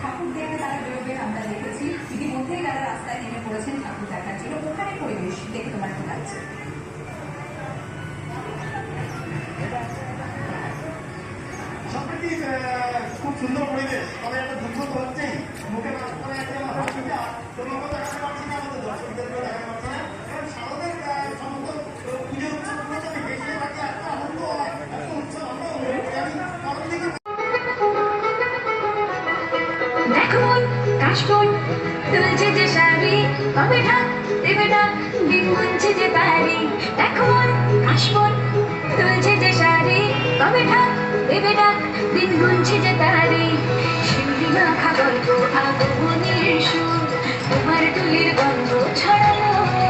ঠাকুর দেখে তারা বেরোবেন আমরা দেখেছি। ইতিমধ্যেই তারা রাস্তায় নেমে ঠাকুর দেখার জন্য। পরিবেশ, দেখে তোমার কি লাগছে? খুব সুন্দর পরিবেশ। তবে একটা দুর্গত হচ্ছে, মুখে মাস্ক পরে একটা হাত দিতে তোমার দেখো মন কাশবন তুলছে যে শাড়ি কবে ঢাক দেবে ডাক দিন গুনছে যে তারি। দেখো মন তুলছে যে শাড়ি কবে ঢাক দেবে ডাক দিন গুনছে যে তারি। শিউলি মাখা গল্প আগুনের সুর, তোমার তুলির গন্ধ ছড়ালো।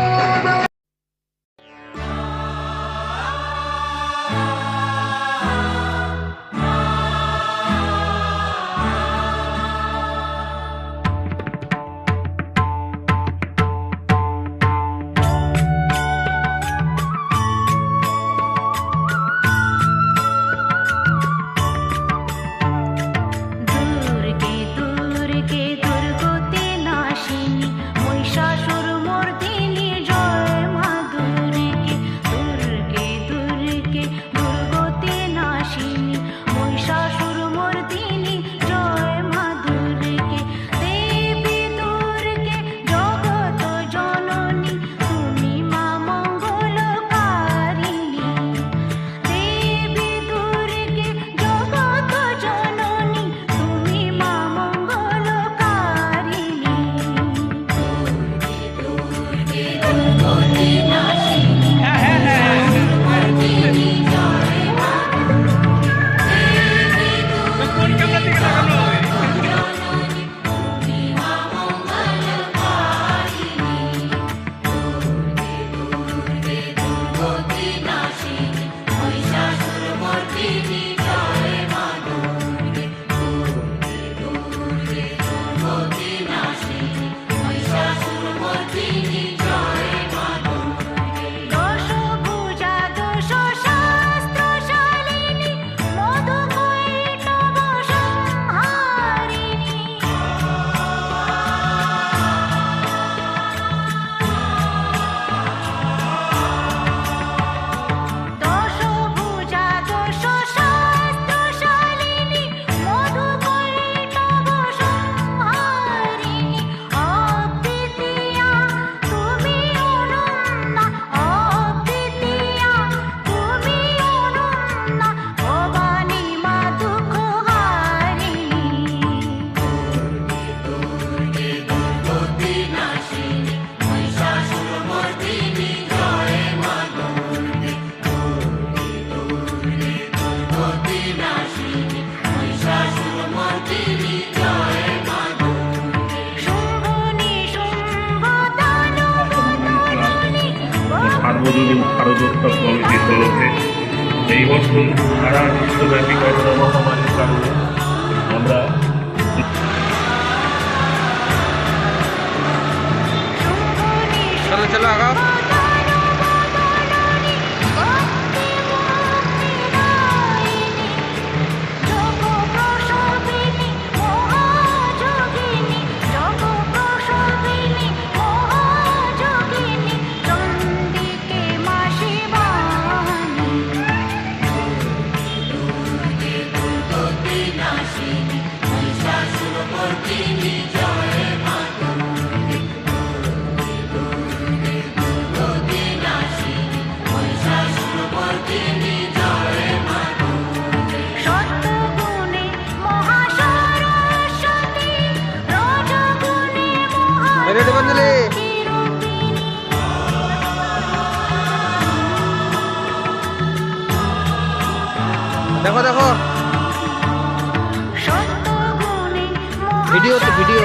শারদোৎসব কমিটি তরফে এই বছর সারা বিশ্বব্যাপী করোনা মহামারীর কারণে আমরা চলো চলো আগাও। দেখো দেখো। ভিডিও তো ভিডিও